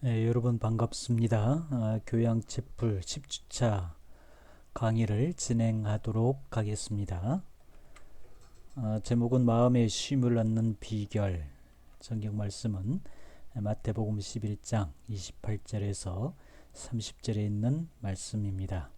네, 여러분 반갑습니다. 아, 교양체풀 10주차 강의를 진행하도록 하겠습니다. 아, 제목은 마음의 쉼을 얻는 비결. 성경 말씀은 마태복음 11장 28절에서 30절에 있는 말씀입니다.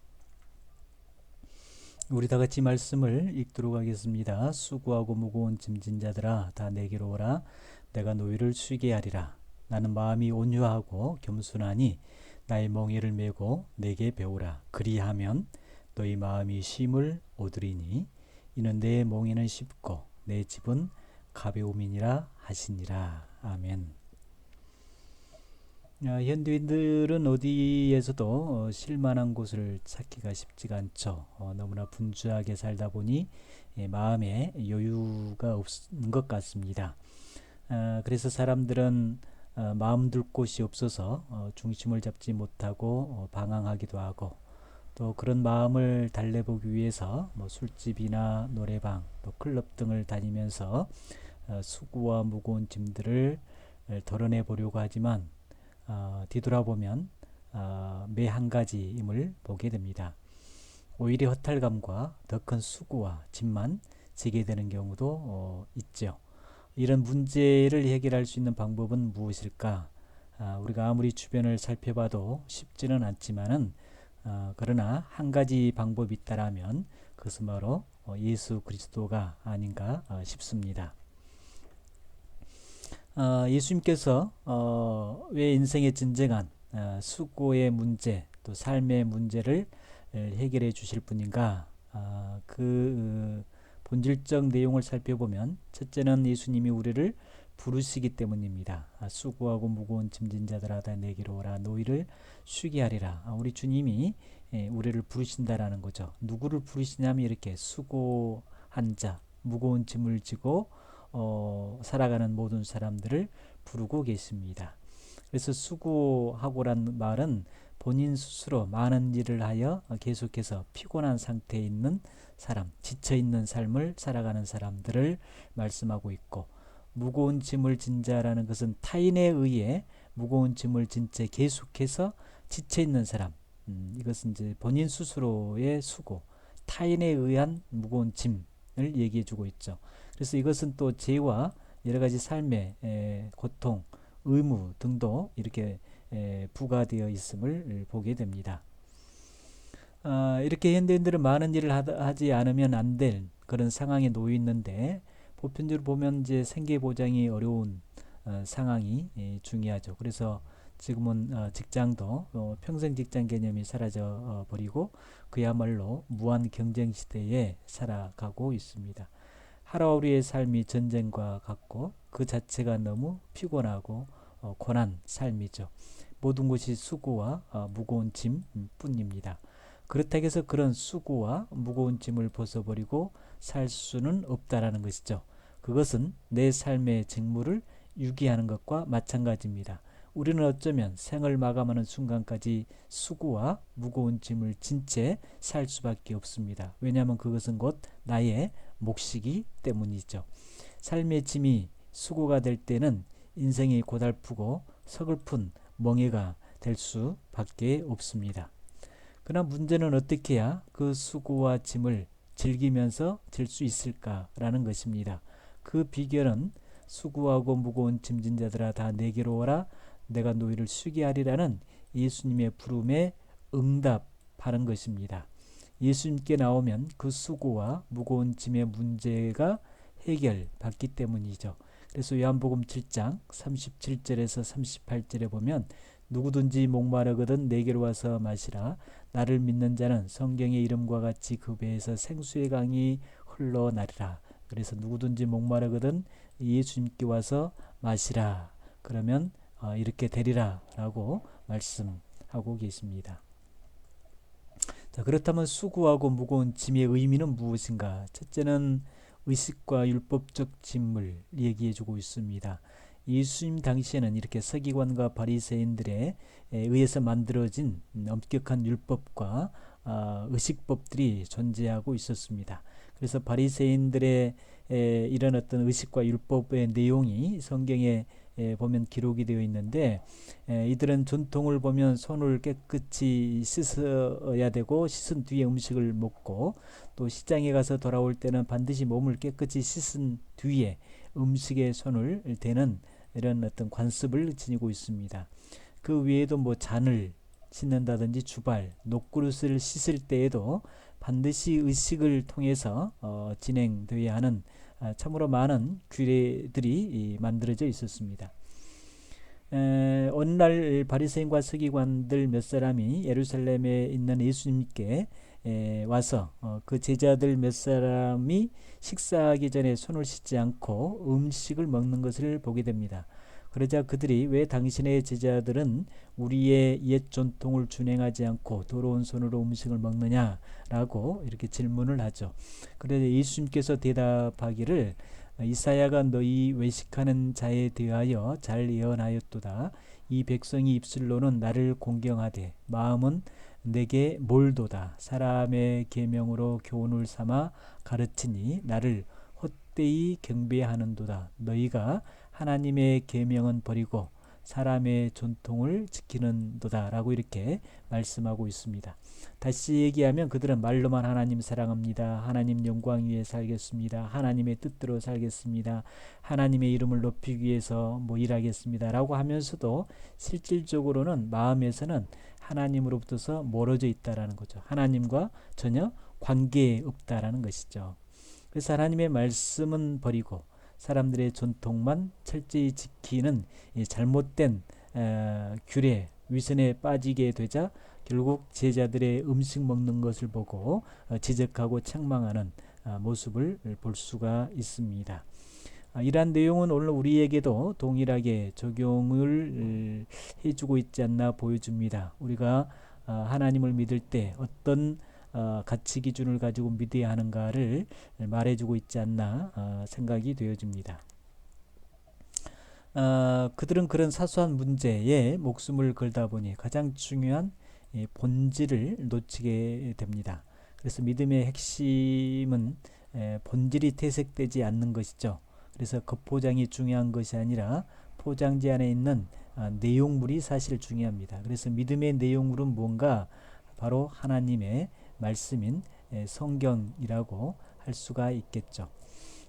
우리 다 같이 말씀을 읽도록 하겠습니다. 수고하고 무거운 짐진 자들아 다 내게로 오라 내가 너희를 쉬게 하리라. 나는 마음이 온유하고 겸손하니 나의 멍에를 메고 내게 배우라. 그리하면 너희 마음이 쉼을 얻으리니 이는 내 멍에는 쉽고 내 집은 가벼움이니라 하시니라. 아멘. 아, 현대인들은 어디에서도 어, 쉴만한 곳을 찾기가 쉽지가 않죠. 어, 너무나 분주하게 살다 보니 예, 마음에 여유가 없는 것 같습니다. 아, 그래서 사람들은 어, 마음 둘 곳이 없어서 어, 중심을 잡지 못하고 어, 방황하기도 하고 또 그런 마음을 달래보기 위해서 뭐 술집이나 노래방 또 클럽 등을 다니면서 어, 수고와 무거운 짐들을 덜어내 보려고 하지만 어, 뒤돌아보면 어, 매한 가지임을 보게 됩니다. 오히려 허탈감과 더 큰 수고와 짐만 지게 되는 경우도 어, 있죠. 이런 문제를 해결할 수 있는 방법은 무엇일까? 아, 우리가 아무리 주변을 살펴봐도 쉽지는 않지만은 어, 그러나 한 가지 방법이 있다라면 그것은 바로 어, 예수 그리스도가 아닌가 어, 싶습니다. 어, 예수님께서 어, 왜 인생의 진정한 어, 수고의 문제 또 삶의 문제를 해결해 주실 분인가? 아, 그 본질적 내용을 살펴보면 첫째는 예수님이 우리를 부르시기 때문입니다. 아, 수고하고 무거운 짐진 자들아 다 내게로 오라 너희를 쉬게 하리라. 아, 우리 주님이 예, 우리를 부르신다라는 거죠. 누구를 부르시냐면 이렇게 수고한 자, 무거운 짐을 지고 어, 살아가는 모든 사람들을 부르고 계십니다. 그래서 수고하고란 말은 본인 스스로 많은 일을 하여 계속해서 피곤한 상태에 있는 사람, 지쳐 있는 삶을 살아가는 사람들을 말씀하고 있고 무거운 짐을 진 자라는 것은 타인에 의해 무거운 짐을 진채 계속해서 지쳐 있는 사람. 음, 이것은 이제 본인 스스로의 수고, 타인에 의한 무거운 짐을 얘기해 주고 있죠. 그래서 이것은 또 죄와 여러 가지 삶의 에, 고통, 의무 등도 이렇게 에, 부과되어 있음을 보게 됩니다. 어, 이렇게 현대인들은 많은 일을 하지 않으면 안 될 그런 상황에 놓여 있는데 보편적으로 보면 이제 생계 보장이 어려운 어, 상황이 예, 중요하죠. 그래서 지금은 어, 직장도 어, 평생 직장 개념이 사라져 어, 버리고 그야말로 무한 경쟁 시대에 살아가고 있습니다. 하루하루의 삶이 전쟁과 같고 그 자체가 너무 피곤하고 어, 고난 삶이죠. 모든 것이 수고와 어, 무거운 짐 뿐입니다. 그렇다고 해서 그런 수고와 무거운 짐을 벗어버리고 살 수는 없다라는 것이죠. 그것은 내 삶의 직무를 유기하는 것과 마찬가지입니다. 우리는 어쩌면 생을 마감하는 순간까지 수고와 무거운 짐을 진 채 살 수밖에 없습니다. 왜냐하면 그것은 곧 나의 몫이기 때문이죠. 삶의 짐이 수고가 될 때는 인생이 고달프고 서글픈 멍해가 될 수밖에 없습니다. 그러나 문제는 어떻게 해야 그 수고와 짐을 즐기면서 질 수 있을까라는 것입니다. 그 비결은 수고하고 무거운 짐진 자들아 다 내게로 오라 내가 너희를 쉬게 하리라는 예수님의 부름에 응답하는 것입니다. 예수님께 나오면 그 수고와 무거운 짐의 문제가 해결받기 때문이죠. 그래서 요한복음 7장 37절에서 38절에 보면 누구든지 목마르거든 내게로 와서 마시라. 나를 믿는 자는 성경의 이름과 같이 그 배에서 생수의 강이 흘러나리라. 그래서 누구든지 목마르거든 예수님께 와서 마시라. 그러면 어, 이렇게 되리라 라고 말씀하고 계십니다. 자, 그렇다면 수고하고 무거운 짐의 의미는 무엇인가? 첫째는 의식과 율법적 짐을 얘기해 주고 있습니다 예수님 당시에는 이렇게 서기관과 바리새인들에 의해서 만들어진 엄격한 율법과 아, 의식법들이 존재하고 있었습니다. 그래서 바리새인들의 이런 어떤 의식과 율법의 내용이 성경에 에, 보면 기록이 되어 있는데 에, 이들은 전통을 보면 손을 깨끗이 씻어야 되고 씻은 뒤에 음식을 먹고 또 시장에 가서 돌아올 때는 반드시 몸을 깨끗이 씻은 뒤에 음식에 손을 대는 이런 어떤 관습을 지니고 있습니다. 그 외에도 뭐 잔을 씻는다든지 주발, 녹그릇을 씻을 때에도 반드시 의식을 통해서 어, 진행되어야 하는 아, 참으로 많은 규례들이 만들어져 있었습니다. 에, 어느 날 바리새인과 서기관들 몇 사람이 예루살렘에 있는 예수님께 에, 와서 어, 그 제자들 몇 사람이 식사하기 전에 손을 씻지 않고 음식을 먹는 것을 보게 됩니다. 그러자 그들이 왜 당신의 제자들은 우리의 옛 전통을 준행하지 않고 더러운 손으로 음식을 먹느냐라고 이렇게 질문을 하죠. 그래서 예수님께서 대답하기를 이사야가 너희 외식하는 자에 대하여 잘 예언하였도다. 이 백성이 입술로는 나를 공경하되 마음은 내게 몰도다. 사람의 계명으로 교훈을 삼아 가르치니 나를 헛되이 경배하는도다. 너희가 하나님의 계명은 버리고 사람의 전통을 지키는도다라고 이렇게 말씀하고 있습니다. 다시 얘기하면 그들은 말로만 하나님 사랑합니다. 하나님 영광 위에 살겠습니다. 하나님의 뜻대로 살겠습니다. 하나님의 이름을 높이기 위해서 뭐 일하겠습니다라고 하면서도 실질적으로는 마음에서는 하나님으로부터서 멀어져 있다라는 거죠. 하나님과 전혀 관계 없다라는 것이죠. 그래서 하나님의 말씀은 버리고 사람들의 전통만 철저히 지키는 잘못된 규례 위선에 빠지게 되자 결국 제자들의 음식 먹는 것을 보고 어, 지적하고 책망하는 아, 모습을 볼 수가 있습니다. 아, 이러한 내용은 오늘 우리에게도 동일하게 적용을 해주고 있지 않나 보여줍니다. 우리가 아, 하나님을 믿을 때 어떤 어, 가치 기준을 가지고 믿어야 하는가를 말해주고 있지 않나 어, 생각이 되어집니다. 어, 그들은 그런 사소한 문제에 목숨을 걸다 보니 가장 중요한 예, 본질을 놓치게 됩니다. 그래서 믿음의 핵심은 에, 본질이 퇴색되지 않는 것이죠. 그래서 겉포장이 중요한 것이 아니라 포장지 안에 있는 아, 내용물이 사실 중요합니다. 그래서 믿음의 내용물은 뭔가 바로 하나님의 말씀인 성경이라고 할 수가 있겠죠.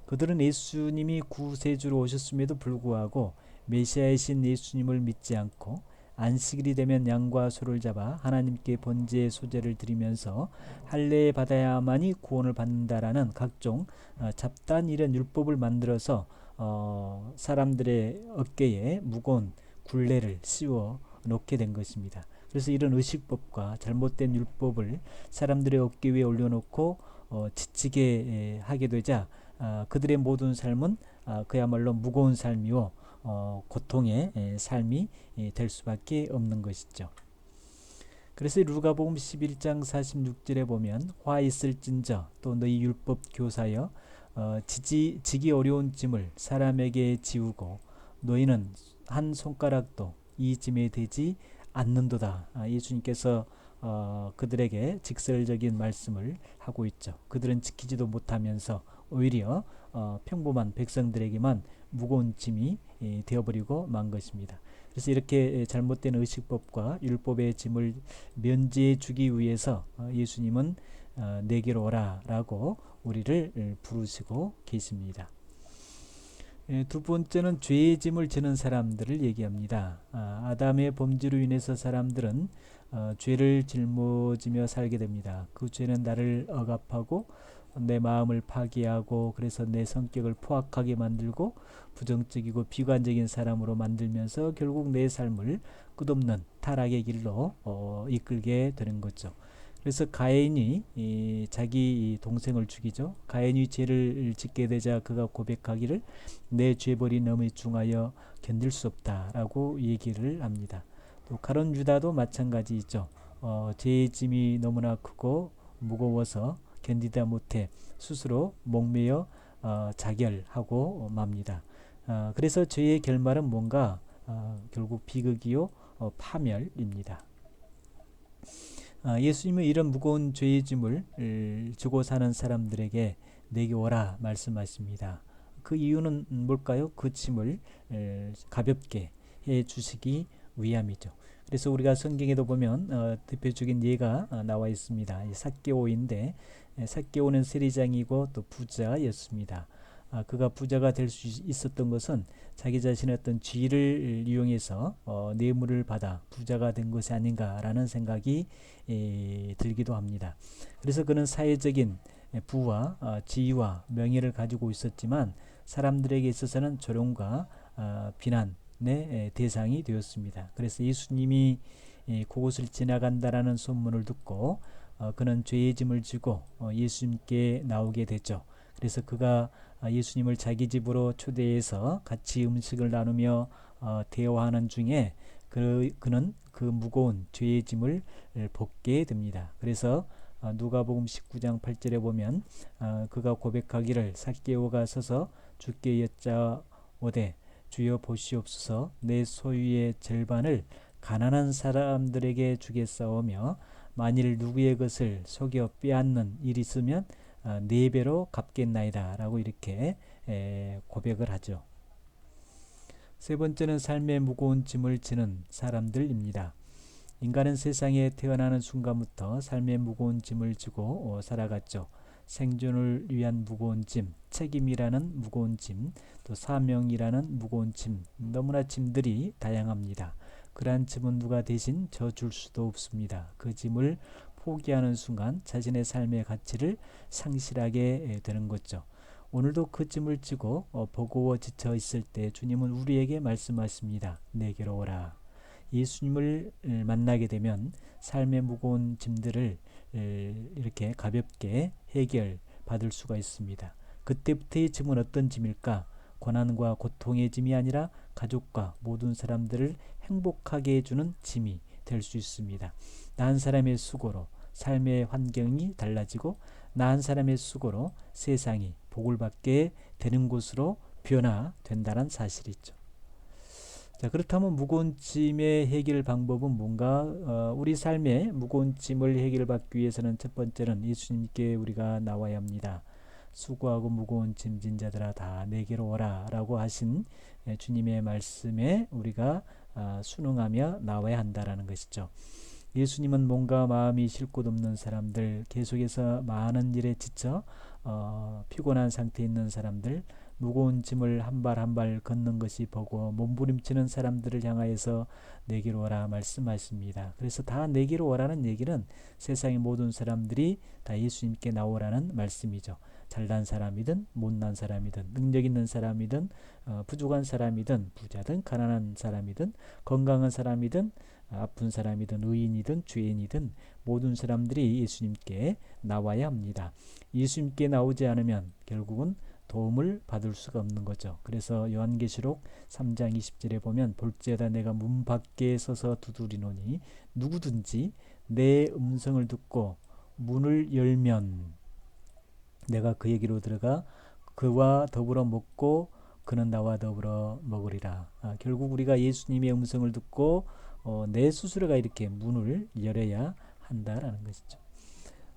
그들은 예수님이 구세주로 오셨음에도 불구하고 메시아이신 예수님을 믿지 않고 안식일이 되면 양과 소를 잡아 하나님께 번제의 소제를 드리면서 할례 받아야만이 구원을 받는다라는 각종 어, 잡단 이런 율법을 만들어서 어, 사람들의 어깨에 무거운 굴레를 씌워 놓게 된 것입니다. 그래서 이런 의식법과 잘못된 율법을 사람들의 어깨 위에 올려놓고 어, 지치게 하게 되자 아, 그들의 모든 삶은 아, 그야말로 무거운 삶이요 어, 고통의 에, 삶이 에, 될 수밖에 없는 것이죠. 그래서 루가복음 11장 46절에 보면 화 있을진저 또 너희 율법 교사여 어, 지지, 지기 어려운 짐을 사람에게 지우고 너희는 한 손가락도 이 짐에 대지 않는도다. 아, 예수님께서 어, 그들에게 직설적인 말씀을 하고 있죠. 그들은 지키지도 못하면서 오히려 어, 평범한 백성들에게만 무거운 짐이 예, 되어버리고 만 것입니다. 그래서 이렇게 잘못된 의식법과 율법의 짐을 면제해 주기 위해서 어, 예수님은 어, 내게로 오라라고 우리를 부르시고 계십니다. 예, 두 번째는 죄의 짐을 지는 사람들을 얘기합니다. 아, 담의 범죄로 인해서 사람들은 어, 죄를 짊어지며 살게 됩니다. 그 죄는 나를 억압하고 내 마음을 파괴하고 그래서 내 성격을 포악하게 만들고 부정적이고 비관적인 사람으로 만들면서 결국 내 삶을 끝없는 타락의 길로 어, 이끌게 되는 거죠. 그래서 가인이 이 자기 동생을 죽이죠. 가인이 죄를 짓게 되자 그가 고백하기를 내 죄벌이 너무 중하여 견딜 수 없다라고 얘기를 합니다. 또 가론 유다도 마찬가지죠. 어, 죄의 짐이 너무나 크고 무거워서 견디다 못해 스스로 목매어 어, 자결하고 맙니다. 어, 그래서 죄의 결말은 뭔가 어, 결국 비극이요 어, 파멸입니다. 아, 예수님은 이런 무거운 죄의 짐을 지고 사는 사람들에게 내게 오라 말씀하십니다. 그 이유는 뭘까요? 그 짐을 에, 가볍게 해 주시기 위함이죠. 그래서 우리가 성경에도 보면 어, 대표적인 예가 어, 나와 있습니다. 이 삭개오인데 에, 삭개오는 세리장이고 또 부자였습니다. 아, 그가 부자가 될 수 있었던 것은 자기 자신의 어떤 지위를 이용해서 어, 뇌물을 받아 부자가 된 것이 아닌가라는 생각이 에, 들기도 합니다. 그래서 그는 사회적인 에, 부와 어, 지위와 명예를 가지고 있었지만 사람들에게 있어서는 조롱과 어, 비난의 에, 대상이 되었습니다. 그래서 예수님이 에, 그곳을 지나간다라는 소문을 듣고 어, 그는 죄의 짐을 지고 어, 예수님께 나오게 되죠. 그래서 그가 아, 예수님을 자기 집으로 초대해서 같이 음식을 나누며 어, 대화하는 중에 그, 그는 그 무거운 죄의 짐을 벗게 됩니다. 그래서 어, 누가복음 19장 8절에 보면 어, 그가 고백하기를 삭개오가 서서 주께 여짜오되 주여 보시옵소서 내 소유의 절반을 가난한 사람들에게 주겠사오며 만일 누구의 것을 속여 빼앗는 일이 있으면 어, 네 배로 갚겠나이다 라고 이렇게 에, 고백을 하죠. 세 번째는 삶의 무거운 짐을 지는 사람들입니다. 인간은 세상에 태어나는 순간부터 삶의 무거운 짐을 지고 어, 살아갔죠. 생존을 위한 무거운 짐, 책임이라는 무거운 짐, 또 사명이라는 무거운 짐, 너무나 짐들이 다양합니다. 그러한 짐은 누가 대신 져줄 수도 없습니다. 그 짐을 포기하는 순간 자신의 삶의 가치를 상실하게 되는 거죠. 오늘도 그 짐을 지고 어, 버거워 지쳐 있을 때 주님은 우리에게 말씀하십니다. 내게로 오라. 예수님을 만나게 되면 삶의 무거운 짐들을 이렇게 가볍게 해결 받을 수가 있습니다. 그때부터의 짐은 어떤 짐일까? 고난과 고통의 짐이 아니라 가족과 모든 사람들을 행복하게 해주는 짐이 될 수 있습니다. 난 사람의 수고로 삶의 환경이 달라지고 난 사람의 수고로 세상이 복을 받게 되는 곳으로 변화된다는 사실이죠. 자, 그렇다면 무거운 짐의 해결 방법은 뭔가? 어, 우리 삶의 무거운 짐을 해결받기 위해서는 첫 번째는 예수님께 우리가 나와야 합니다. 수고하고 무거운 짐진 자들아 다 내게로 오라 라고 하신 주님의 말씀에 우리가 아, 순응하며 나와야 한다라는 것이죠. 예수님은 몸과 마음이 쉴곳 없는 사람들, 계속해서 많은 일에 지쳐 어, 피곤한 상태에 있는 사람들, 무거운 짐을 한 발 한 발 걷는 것이 보고 몸부림치는 사람들을 향하여서 내게로 오라 말씀하십니다. 그래서 다 내게로 오라는 얘기는 세상의 모든 사람들이 다 예수님께 나오라는 말씀이죠. 잘난 사람이든 못난 사람이든 능력 있는 사람이든 어, 부족한 사람이든 부자든 가난한 사람이든 건강한 사람이든 아픈 사람이든 의인이든 죄인이든 모든 사람들이 예수님께 나와야 합니다. 예수님께 나오지 않으면 결국은 도움을 받을 수가 없는 거죠. 그래서 요한계시록 3장 20절에 보면 볼지어다 내가 문 밖에 서서 두드리노니 누구든지 내 음성을 듣고 문을 열면 내가 그에게로 들어가 그와 더불어 먹고 그는 나와 더불어 먹으리라. 아, 결국 우리가 예수님의 음성을 듣고 어, 내 스스로가 이렇게 문을 열어야 한다라는 것이죠.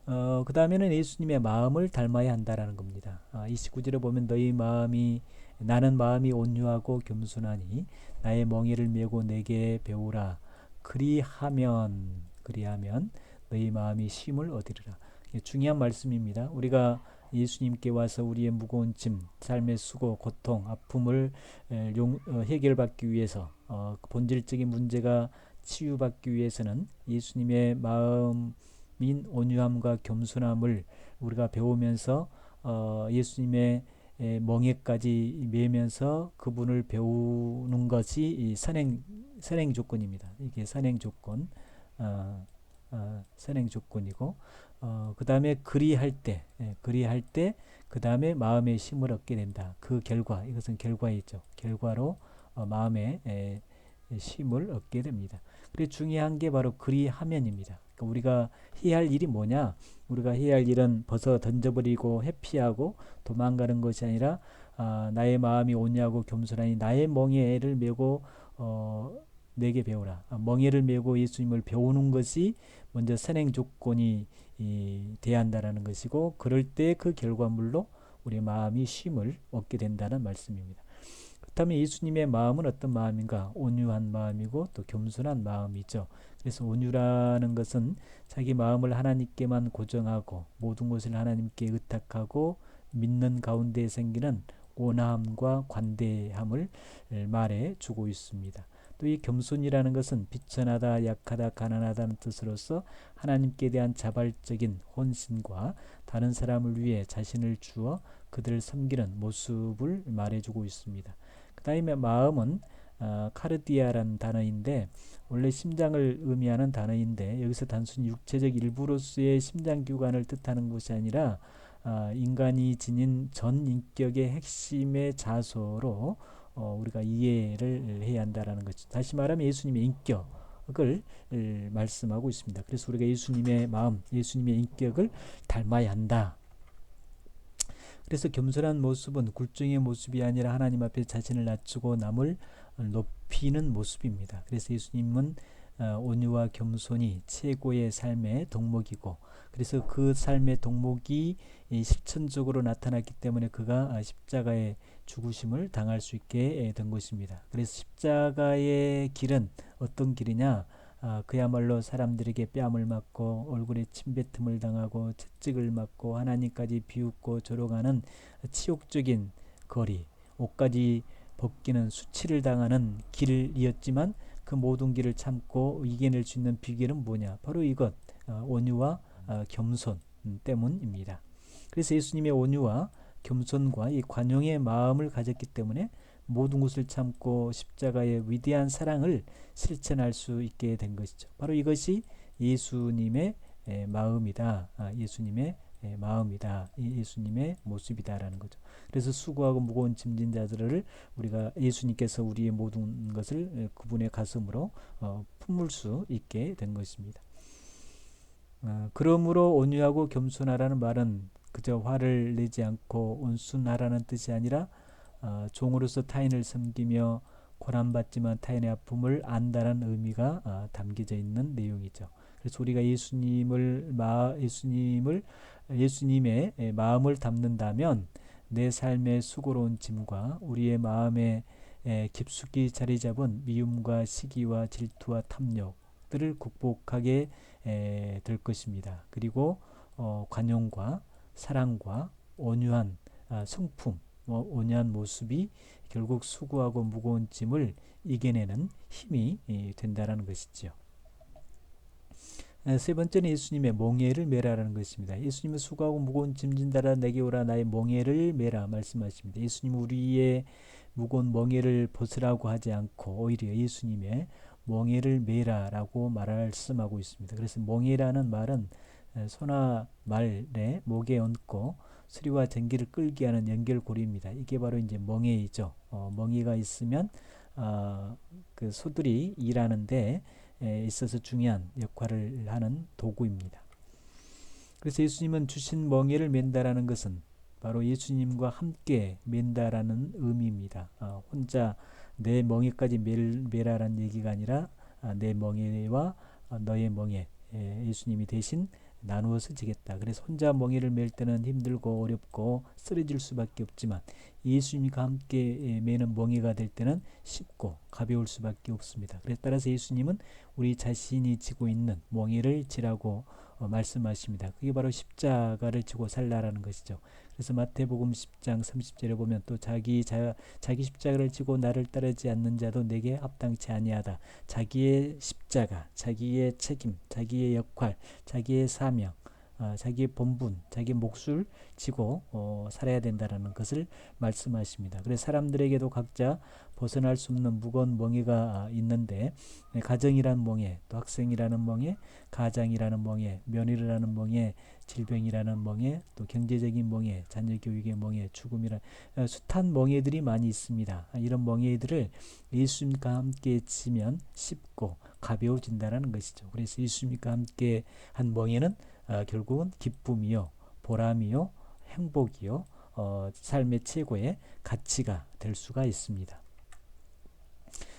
어, 그 다음에는 예수님의 마음을 닮아야 한다라는 겁니다. 아, 29절에 보면 너희 마음이 나는 마음이 온유하고 겸손하니 나의 멍에를 메고 내게 배우라. 그리하면 그리하면 너희 마음이 쉼을 얻으리라. 중요한 말씀입니다. 우리가 예수님께 와서 우리의 무거운 짐, 삶의 수고, 고통, 아픔을 용, 어, 해결받기 위해서 어, 그 본질적인 문제가 치유받기 위해서는 예수님의 마음인 온유함과 겸손함을 우리가 배우면서 어, 예수님의 멍에까지 매면서 그분을 배우는 것이 선행 선행 조건입니다. 이게 선행 조건, 어, 어, 선행 조건이고 어, 그 다음에 그리할 때, 예, 그리할 때, 그 다음에 마음의 힘을 얻게 된다. 그 결과, 이것은 결과이죠. 결과로 어, 마음의 에, 힘을 얻게 됩니다. 그리고 중요한 게 바로 그리하면입니다. 그러니까 우리가 해야 할 일이 뭐냐? 우리가 해야 할 일은 벗어 던져버리고 회피하고 도망가는 것이 아니라 아, 나의 마음이 오냐고 겸손하니 나의 멍에를 메고 어, 내게 배우라. 아, 멍에를 메고 예수님을 배우는 것이 먼저 선행 조건이 이, 돼야 한다라는 것이고 그럴 때 그 결과물로 우리 마음이 쉼을 얻게 된다는 말씀입니다. 그렇다면 예수님의 마음은 어떤 마음인가? 온유한 마음이고 또 겸손한 마음이죠. 그래서 온유라는 것은 자기 마음을 하나님께만 고정하고 모든 것을 하나님께 의탁하고 믿는 가운데 생기는 온함과 관대함을 말해 주고 있습니다. 또 이 겸손이라는 것은 비천하다, 약하다, 가난하다는 뜻으로서 하나님께 대한 자발적인 혼신과 다른 사람을 위해 자신을 주어 그들을 섬기는 모습을 말해주고 있습니다. 그 다음에 마음은 어, 카르디아라는 단어인데 원래 심장을 의미하는 단어인데 여기서 단순히 육체적 일부로서의 심장 기관을 뜻하는 것이 아니라 어, 인간이 지닌 전 인격의 핵심의 자소로 어, 우리가 이해를 해야 한다라는 거죠. 다시 말하면 예수님의 인격을 말씀하고 있습니다. 그래서 우리가 예수님의 마음, 예수님의 인격을 닮아야 한다. 그래서 겸손한 모습은 굴종의 모습이 아니라 하나님 앞에 자신을 낮추고 남을 높이는 모습입니다. 그래서 예수님은 어, 온유와 겸손이 최고의 삶의 덕목이고 그래서 그 삶의 덕목이 실천적으로 나타났기 때문에 그가 십자가의 죽으심을 당할 수 있게 된 것입니다. 그래서 십자가의 길은 어떤 길이냐? 아, 그야말로 사람들에게 뺨을 맞고 얼굴에 침뱉음을 당하고 채찍을 맞고 하나님까지 비웃고 조롱하는 치욕적인 거리, 옷까지 벗기는 수치를 당하는 길이었지만 그 모든 길을 참고 이겨낼 수 있는 비결은 뭐냐? 바로 이것 어, 온유와 어, 겸손 때문입니다. 그래서 예수님의 온유와 겸손과 이 관용의 마음을 가졌기 때문에 모든 것을 참고 십자가의 위대한 사랑을 실천할 수 있게 된 것이죠. 바로 이것이 예수님의 마음이다. 아, 예수님의 마음이다. 예수님의 모습이다라는 거죠. 그래서 수고하고 무거운 짐진 자들을 우리가 예수님께서 우리의 모든 것을 그분의 가슴으로 어, 품을 수 있게 된 것입니다. 어, 그러므로 온유하고 겸손하라는 말은 그저 화를 내지 않고 온순하라는 뜻이 아니라 어, 종으로서 타인을 섬기며 고난받지만 타인의 아픔을 안다는 의미가 어, 담겨져 있는 내용이죠. 그래서 우리가 예수님을 마 예수님을 예수님의 마음을 담는다면 내 삶의 수고로운 짐과 우리의 마음에 깊숙이 자리 잡은 미움과 시기와 질투와 탐욕들을 극복하게 될 것입니다. 그리고 어, 관용과 사랑과 온유한 아, 성품, 뭐 온유한 모습이 결국 수고하고 무거운 짐을 이겨내는 힘이 된다는 것이지요. 세 번째는 예수님의 몽해를 메라라는 것입니다. 예수님은 수고하고 무거운 짐 진다라 내게 오라 나의 몽해를 메라 말씀하십니다. 예수님 우리의 무거운 멍해를 벗으라고 하지 않고 오히려 예수님의 멍해를 메라라고 말씀하고 있습니다. 그래서 멍해라는 말은 소나 말에 목에 얹고 수리와 전기를 끌게 하는 연결고리입니다. 이게 바로 이제 멍에이죠. 어, 멍에가 있으면 어, 그 소들이 일하는데 에 있어서 중요한 역할을 하는 도구입니다. 그래서 예수님은 주신 멍에를 맨다라는 것은 바로 예수님과 함께 맨다라는 의미입니다. 어, 혼자 내 멍에까지 매라라는 얘기가 아니라 아, 내 멍에와 너의 멍에 예수님이 대신 나누어서 지겠다. 그래서 혼자 멍에를 맬 때는 힘들고 어렵고 쓰러질 수밖에 없지만 예수님과 함께 매는 멍에가 될 때는 쉽고 가벼울 수밖에 없습니다. 그래서 따라서 예수님은 우리 자신이 지고 있는 멍에를 지라고 어, 말씀하십니다. 그게 바로 십자가를 지고 살라라는 것이죠. 그래서 마태복음 10장 30절에 보면 또 자기 자, 자기 십자가를 지고 나를 따르지 않는 자도 내게 합당치 아니하다. 자기의 십자가, 자기의 책임, 자기의 역할, 자기의 사명, 어, 자기의 본분, 자기 몫을 지고 어, 살아야 된다라는 것을 말씀하십니다. 그래서 사람들에게도 각자 벗어날 수 없는 무거운 멍해가 있는데 네, 가정이라는 멍해, 또 학생이라는 멍해, 가장이라는 멍해, 며느리라는 멍해, 질병이라는 멍해, 또 경제적인 멍해, 자녀 교육의 멍해, 죽음이라 어, 숱한 멍해들이 많이 있습니다. 이런 멍해들을 예수님과 함께 지면 쉽고 가벼워진다는 것이죠. 그래서 예수님과 함께 한 멍해는 어, 결국은 기쁨이요, 보람이요, 행복이요, 어, 삶의 최고의 가치가 될 수가 있습니다.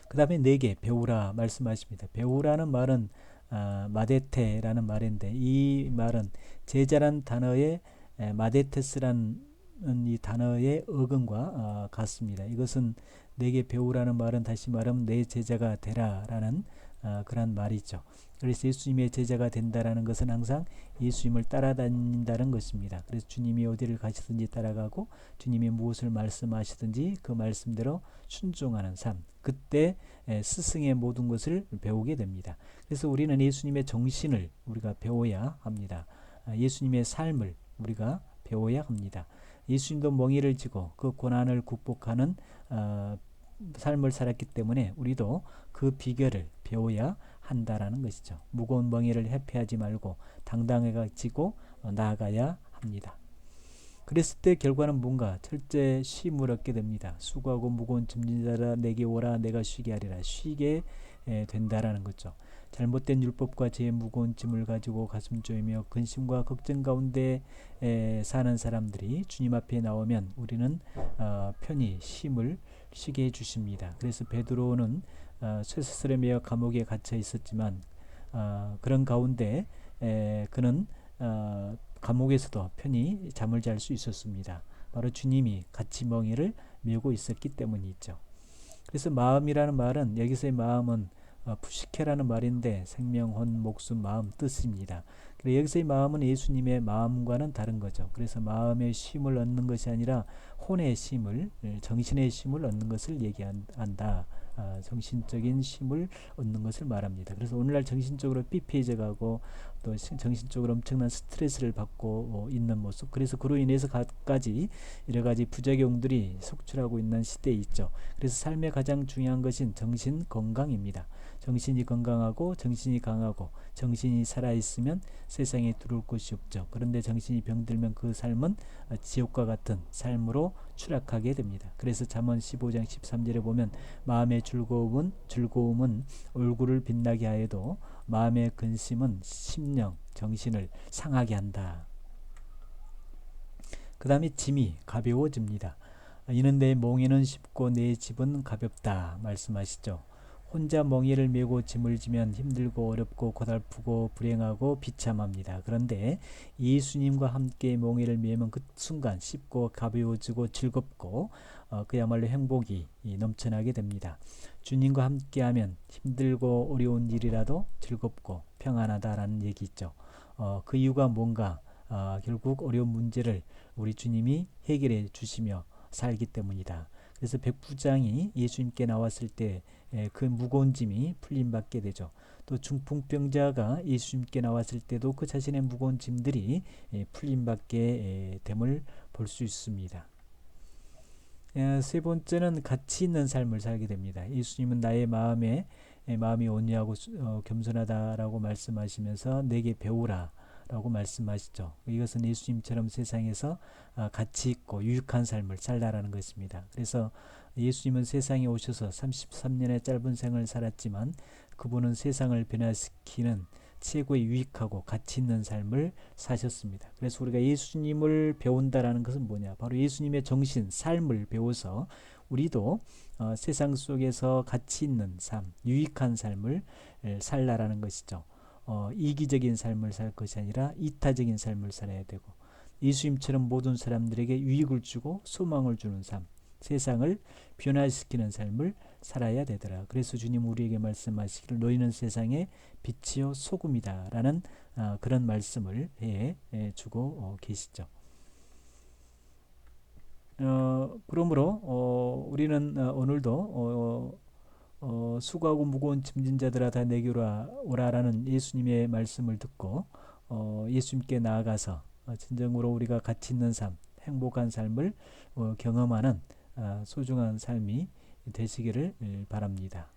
그 다음에 네 개 배우라 말씀하십니다. 배우라는 말은 아, 마데테라는 말인데 이 말은 제자란 단어에 마데테스란 이 단어의 어근과 어, 같습니다. 이것은 내게 배우라는 말은 다시 말하면 내 제자가 되라라는 어, 그런 말이죠. 그래서 예수님의 제자가 된다라는 것은 항상 예수님을 따라다닌다는 것입니다. 그래서 주님이 어디를 가시든지 따라가고 주님이 무엇을 말씀하시든지 그 말씀대로 순종하는 삶. 그때 스승의 모든 것을 배우게 됩니다. 그래서 우리는 예수님의 정신을 우리가 배워야 합니다. 아, 예수님의 삶을 우리가 배워야 합니다. 예수님도 멍에를 지고 그 고난을 극복하는 어, 삶을 살았기 때문에 우리도 그 비결을 배워야 한다라는 것이죠. 무거운 멍에를 회피하지 말고 당당해지고 어, 나아가야 합니다. 그랬을 때 결과는 뭔가 철제 쉼을 얻게 됩니다. 수고하고 무거운 짐진 자라 내게 오라 내가 쉬게 하리라 쉬게 된다라는 거죠. 잘못된 율법과 제 무거운 짐을 가지고 가슴 쪼이며 근심과 걱정 가운데 사는 사람들이 주님 앞에 나오면 우리는 어, 편히 쉼을 쉬게 해주십니다. 그래서 베드로는 어, 쇠사슬에 매여 감옥에 갇혀 있었지만 어, 그런 가운데 그는 감옥에서도 편히 잠을 잘 수 있었습니다. 바로 주님이 같이 멍에를 메고 있었기 때문이죠. 그래서 마음이라는 말은 여기서의 마음은 어, 푸시케라는 말인데 생명, 혼, 목숨, 마음 뜻입니다. 그래 여기서의 마음은 예수님의 마음과는 다른 거죠. 그래서 마음의 쉼을 얻는 것이 아니라 혼의 쉼을, 정신의 쉼을 얻는 것을 얘기한다. 아, 정신적인 쉼을 얻는 것을 말합니다. 그래서 오늘날 정신적으로 피폐해져가고 또 정신적으로 엄청난 스트레스를 받고 어, 있는 모습. 그래서 그로 인해서 까지 여러 가지 부작용들이 속출하고 있는 시대에 있죠. 그래서 삶의 가장 중요한 것은 정신 건강입니다. 정신이 건강하고 정신이 강하고 정신이 살아있으면 세상에 들어올 곳이 없죠. 그런데 정신이 병들면 그 삶은 지옥과 같은 삶으로 추락하게 됩니다. 그래서 잠언 15장 13절에 보면 마음의 즐거움은 즐거움은 얼굴을 빛나게 하여도 마음의 근심은 심령 정신을 상하게 한다. 그 다음에 짐이 가벼워집니다. 이는 내 몽에는 쉽고 내 집은 가볍다 말씀하시죠. 혼자 멍에를 메고 짐을 지면 힘들고 어렵고 고달프고 불행하고 비참합니다. 그런데 예수님과 함께 멍에를 메면 그 순간 쉽고 가벼워지고 즐겁고 어, 그야말로 행복이 넘쳐나게 됩니다. 주님과 함께하면 힘들고 어려운 일이라도 즐겁고 평안하다라는 얘기 있죠. 어, 그 이유가 뭔가 어, 결국 어려운 문제를 우리 주님이 해결해 주시며 살기 때문이다. 그래서 백부장이 예수님께 나왔을 때 그 무거운 짐이 풀림받게 되죠. 또 중풍병자가 예수님께 나왔을 때도 그 자신의 무거운 짐들이 풀림받게 됨을 볼 수 있습니다. 세 번째는 가치 있는 삶을 살게 됩니다. 예수님은 나의 마음에 마음이 온유하고 어, 겸손하다라고 말씀하시면서 내게 배우라 라고 말씀하시죠. 이것은 예수님처럼 세상에서 아, 가치 있고 유익한 삶을 살라라는 것입니다. 그래서 예수님은 세상에 오셔서 33년의 짧은 생을 살았지만 그분은 세상을 변화시키는 최고의 유익하고 가치 있는 삶을 사셨습니다. 그래서 우리가 예수님을 배운다라는 것은 뭐냐? 바로 예수님의 정신, 삶을 배워서 우리도 어, 세상 속에서 가치 있는 삶, 유익한 삶을 살라라는 것이죠. 어, 이기적인 삶을 살 것이 아니라 이타적인 삶을 살아야 되고 예수님처럼 모든 사람들에게 유익을 주고 소망을 주는 삶, 세상을 변화시키는 삶을 살아야 되더라. 그래서 주님 우리에게 말씀하시기를 너희는 세상의 빛이요 소금이다 라는 어, 그런 말씀을 해, 해 주고 어, 계시죠. 어, 그러므로 어, 우리는 어, 오늘도 어, 어, 수고하고 무거운 짐진 자들아 다 내게로 오라라는 예수님의 말씀을 듣고 어, 예수님께 나아가서 어, 진정으로 우리가 가치 있는 삶, 행복한 삶을 어, 경험하는 어, 소중한 삶이 되시기를 바랍니다.